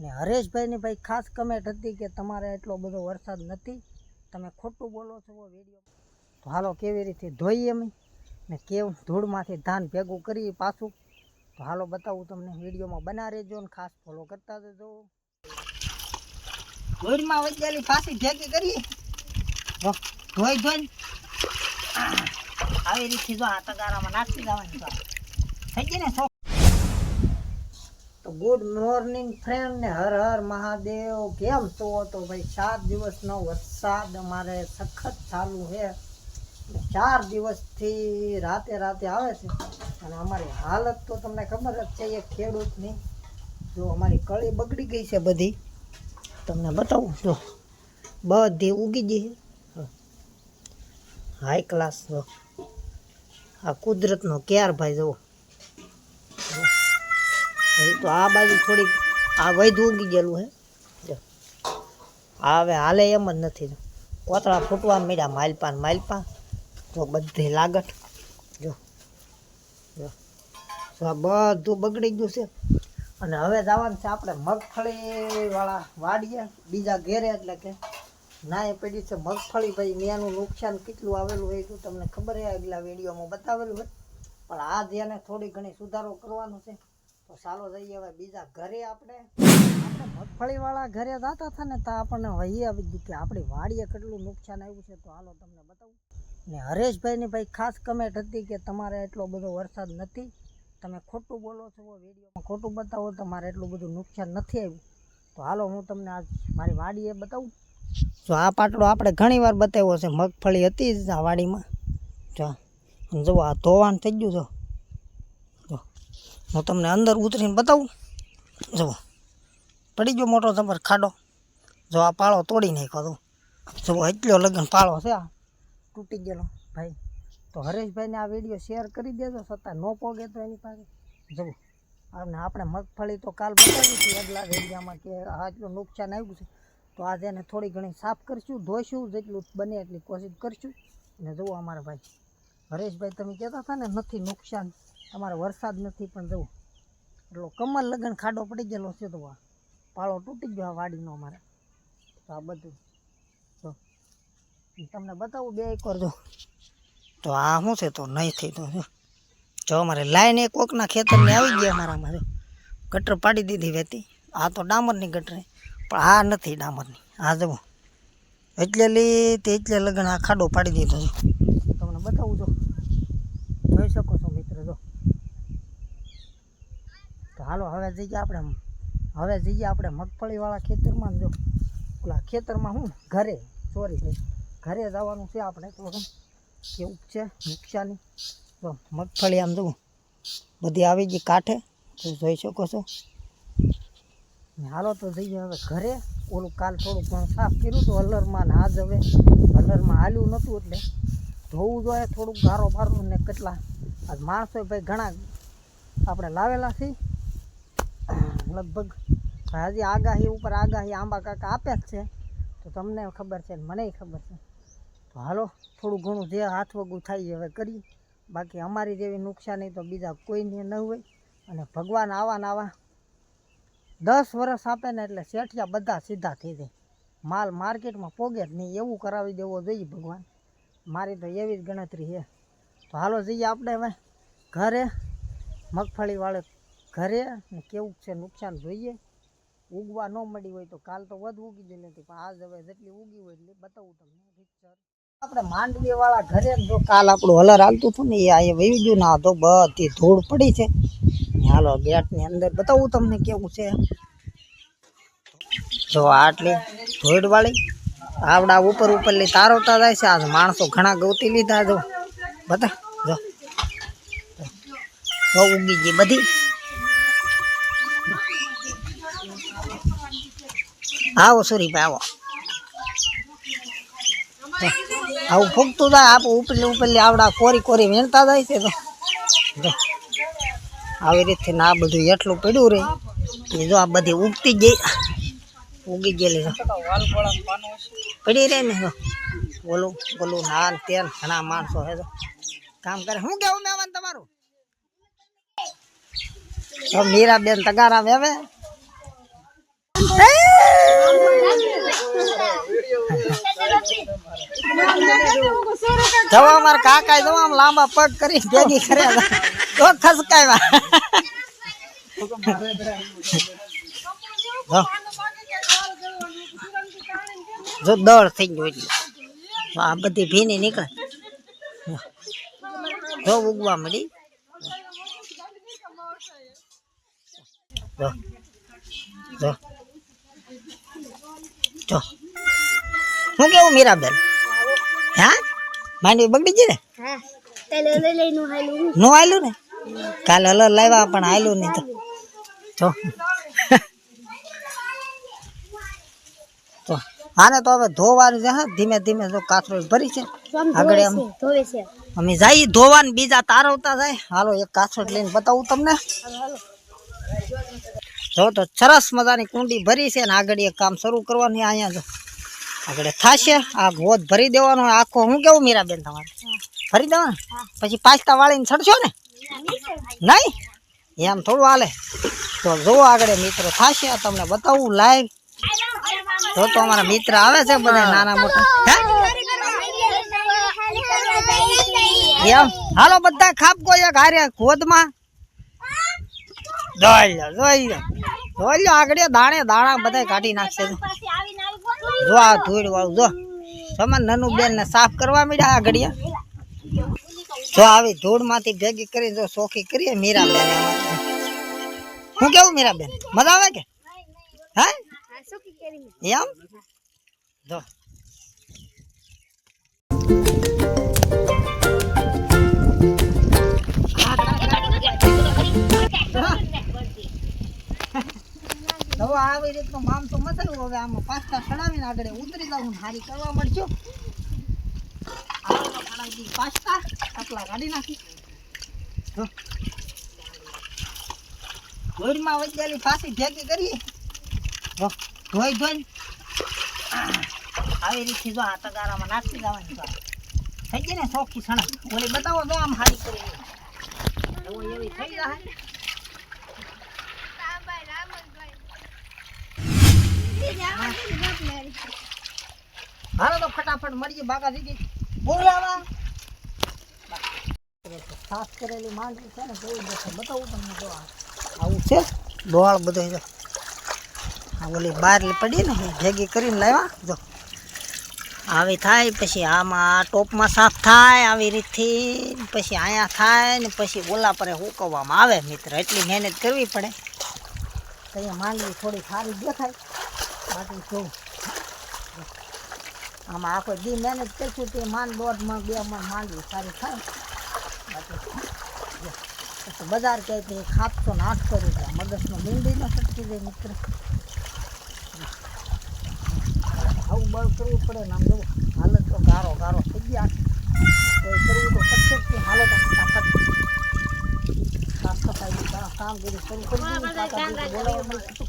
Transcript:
ને હરેશભાઈની ભાઈ ખાસ કમેન્ટ હતી કે તમારે એટલો બધો વરસાદ નથી. તમે ખોટું બોલો છો વીડિયો તો હાલો કેવી રીતે ધોઈએ અમે? ને કેવું? ધૂળમાંથી ધાન ભેગું કરી પાછું. તો હાલો બતાવું તમને વિડીયોમાં બના રહેજો ને ખાસ ફોલો કરતા જજો. ધૂળમાં વૈજ્ઞાનિક ફાંસી ભેગી કરીએ. ધોઈ ધોઈ આવી રીતે જો આ તગારામાં નાખી દેવાની થઈ ગઈ ને? ગુડ મોર્નિંગ ફ્રેન્ડ ને હર હર મહાદેવ. કેમ છો? તો ભાઈ સાત દિવસનો વરસાદ અમારે સખત ચાલુ છે. ચાર દિવસથી રાતે રાતે આવે છે. અને અમારી હાલત તો તમને ખબર જ છે એ ખેડૂતની. જો અમારી કળી બગડી ગઈ છે બધી. તમને બતાવું, જો. બધી ઉગી ગઈ હાઈ ક્લાસ આ કુદરતનો ક્યાર ભાઈ, જુઓ. હવે તો આ બાજુ થોડીક, આ વૈધ ઉગી ગયેલું હે. આ હવે હાલે એમ જ નથી. કોતળા ફૂટવા મળ્યા માલપા માલપા તો બધી લાગટ. જો. જો. આ બધું બગડી ગયું છે. અને હવે જવાનું છે આપણે મગફળીવાળા વાડીએ, બીજા ઘેરે એટલે કે એ પડી છે મગફળી. ભાઈ ત્યાંનું નુકસાન કેટલું આવેલું હોય એટલું તમને ખબર છે આગલા વિડીયોમાં બતાવેલું હોય પણ આ જેને થોડી ઘણી સુધારો કરવાનો છે. તો ચાલો જઈએ હવે બીજા ઘરે આપણે. આપણે મગફળી વાળા ઘરે જતા હતા ને તો આપણને વહી આવી ગયું કે આપણી વાડીએ કેટલું નુકસાન આવ્યું છે તો હાલો તમને બતાવું. ને હરેશભાઈની ભાઈ ખાસ કમેન્ટ હતી કે તમારે એટલો બધો વરસાદ નથી. તમે ખોટું બોલો છો વિડીયોમાં. ખોટું બતાવો તમારે એટલું બધું નુકસાન નથી આવ્યું. તો હાલો હું તમને આજ મારી વાડીએ બતાવું. જો આ પાટલો આપણે ઘણીવાર બતાવ્યો છે. મગફળી હતી જ આ વાડીમાં. જો જુઓ, આ ધોવાણ થઈ ગયું જો જો હું તમને અંદર ઉતરીને બતાવું. જુઓ. પડી ગયો મોટો તમારે ખાડો. જો આ પાળો તોડી નાખ્યો તો. જુઓ, એટલો લગ્ન પાળો છે આ. તૂટી ગયેલો. ભાઈ, તો હરેશભાઈને આ વીડિયો શેર કરી દેજો, છતાં ન પોગે તો એની પાસે. જુઓ. અને આપણે મગફળી તો કાલ બતાવી હતી આગલા એરિયામાં કે આટલું નુકસાન આવ્યું છે. તો આજે એને થોડી ઘણી સાફ કરશું, ધોઈશું, જેટલું બને એટલી કોશિશ કરશું. અને જુઓ અમારા ભાઈ. હરેશભાઈ, તમે કહેતા હતા ને, નથી નુકસાન. તમારે વરસાદ નથી, પણ જવું. એટલો કમર લગન ખાડો પડી ગયેલો છે તો આ પાળો તૂટી ગયો આ વાડીનો અમારે. તો આ બધું. જો તમને બતાવું બે એક વાર જો. તો આ શું છે તો નહીં થઈ તો જો અમારે લાઈન એક કોકના ખેતરને આવી ગયા અમારામાં જો ગટર પાડી દીધી વેતી. આ તો ડામરની ગટર પણ આ નથી ડામરની. આ જવું એટલે લી તે એટલે લગન આ ખાડો પાડી દીધો છે. તમને બતાવું જો જોઈ શકો છો મિત્ર જો તો હાલો, હવે જઈએ આપણે હવે જઈએ આપણે મગફળીવાળા ખેતરમાં જો. ઓલા ખેતરમાં હું ઘરે સોરી ઘરે જવાનું છે આપણે, તો કેવું છે નુકસાની તો મગફળી આમ જોવું બધી આવી ગઈ કાંઠે. તો જોઈ શકો છો. હાલો તો જઈએ હવે ઘરે. ઓલું કાલ થોડુંક પણ સાફ કર્યું હતું હલરમાં ને આજ હવે હલરમાં હાલ્યું નહોતું એટલે ધોવું જોઈએ, થોડુંક ગારો બારો ને કેટલા. આજ માણસો ભાઈ ઘણા આપણે લાવેલા છે લગભગ હજી આગાહી ઉપર આગાહી આંબા કાકા આપે જ છે. તો તમને ખબર છે ને મને ખબર છે. તો હાલો, થોડું ઘણું જે હાથ વગું થાય હવે કરીએ. બાકી અમારી જેવી નુકસાની તો બીજા કોઈને ન હોય. અને ભગવાન આવા આવા દસ વર્ષ આપે ને એટલે શેઠિયા બધા સીધા થઈ જાય. માલ માર્કેટમાં પોગે જ નહીં, એવું કરાવી દેવો જોઈએ ભગવાન. મારી તો એવી જ ગણતરી છે. તો હાલો જઈએ આપણે હવે ઘરે. મગફળી વાળે ઘરે ને કેવું છે નુકસાન જોઈએ? ઉગવા ન મળી હોય તો કાલ તો વધુ ઉગી ગઈ નથી પણ આજ હવે જેટલી ઉગી હોય એટલી બતાવું તમને આપણે માંડવી વાળા ઘરે જો કાલ આપણું હલર હાલતું હતું ને, એ આ વહી ગયું ના તો બધી ધૂળ પડી છે. હાલો ગેટની અંદર બતાવું તમને કેવું છે. જો આટલી ધોઈડ વાળી આવડા ઉપર ઉપરલી તારવતા જાય છે, આજ માણસો ઘણા ગૌતી લીધા જો. બતા, જો. જો ઉગી ગઈ બધી. આવો સુરીભાઈ આવો. આવું ફૂગતું જાય આપણે ઉપરલી ઉપરલી આવડા કોરી કોરી વેણતા જાય છે તો. આવી રીતે આ બધું એટલું પડ્યું રહે એ જો આ બધી ઉગતી ગઈ, ઉગી ગયેલી પડી રહે ને જો. ઓલું ઓલું નાન તેલ ઘણા માણસો હે તો કામ કરે. શું કેવું મહેમાન તમારું? મીરાબેન તગારા વેવે જવા મારા કાકા જવા લાંબા પગ કરી ભેગી કર્યા તો ખસકાવ્યા જો. દળ થઈ ગયો આ બધી ભીની નીકળે. જો ઉગવા મળી. જો. જો. જો. હું કેવું મીરાબેન? હા? માંડવી બગડી ગઈ ને? હાલું નો આયલું ને? કાલે હલર લાવ્યા પણ આયલું નહીં તો. જો. તો આને તો હવે ધોવાનું છે હા? ધીમે ધીમે જો કાથરો ભરી છે. આગળ એમ ધોવે છે. અમે જઈએ ધોવાન બીજા તારવતા જાય. હાલો એક કાથરો લઈને બતાવું તમને. જો તો સરસ મજાની કુંડી ભરી છે ને આગળ એક કામ શરૂ કરવાની અહીંયા જો. આગળ થશે, આ ગોદ ભરી દેવાનો, આખો હું કેવું મીરાબેન તમારે? ભરી દેવાનું? પછી પાસ્તા વાળીને છડશો ને? નહીં? એમ થોડું હાલે. તો જો આગળ મિત્રો થશે, તમને બતાવું લાઈવ જો તો અમારા મિત્ર આવે છે બધા નાના મોટા. એમ? હાલો બધા ખાપકો એક હારે ગોદમાં. જોઈ લો જોઈ લો લો આગળ દાણે દાણા બધા કાઢી નાખશે જો આ ધૂળ વાળું જો. સમાન નાનું બેન ને સાફ કરવા માંડ્યા આ ઘડિયા. જો આવી ધૂળમાંથી ભેગી કરી જો ચોખી કરીએ મીરાબેન હું કેવું મીરાબેન મજા આવે કે? હે? એમ? જો. હવે આવી રીતનું મામ તો મચાયું હવે આમાં પાસ્તા સડાવીને આગળ ઉતરી જાઉં હારી કરવા મળજો. પાસ્તા આટલા કાઢી નાખી જો. ધોળમાં વચ્ચેલી ફાંસી ભેગી કરીએ. ધોઈ ધોઈ આવી રીતથી જો આ તગારામાં નાખી દેવાની તો થઈ ગઈ ને ચોખ્ખી સણા ઓલી બતાવો તો આમ હારી કરી. એવી થઈ જાય. હાલો તો ફટાફટ મળીએ બાકા દીદી. બોલાવા. સાફ કરેલી માંડવી છે ને જોઈ જશે બતાવું તમને જો આવું છે. ડોળ બધો આ ઓલી બહાર પડી ને ભેગી કરીને લાવ્યા. જો. આવી થાય, પછી આમાં આ ટોપમાં સાફ થાય આવી રીતથી, પછી અહીંયા થાય ને, પછી ઓલા પર હુકવવામાં આવે. મિત્ર, એટલી મહેનત કરવી પડે. તો અહીંયા માંડવી થોડી સારી દેખાય. બાકી છું આમાં આખો દી મહેનત કરશું તે માન દોઢમાં બે માં માંડવી સારી થાય. પછી બજાર કહે તે ખાપતો ને આઠસો રૂપિયા, મગજનો મીંડી ન સટકી જાય મિત્ર. આવું બળ કરવું પડે ને આમ જુઓ હાલત તો ગારો ગારો થઈ ગયા. કોઈ કરવું તો પડશે હાલત સાફ સફાઈ કામ કામગીરી શરૂ કરી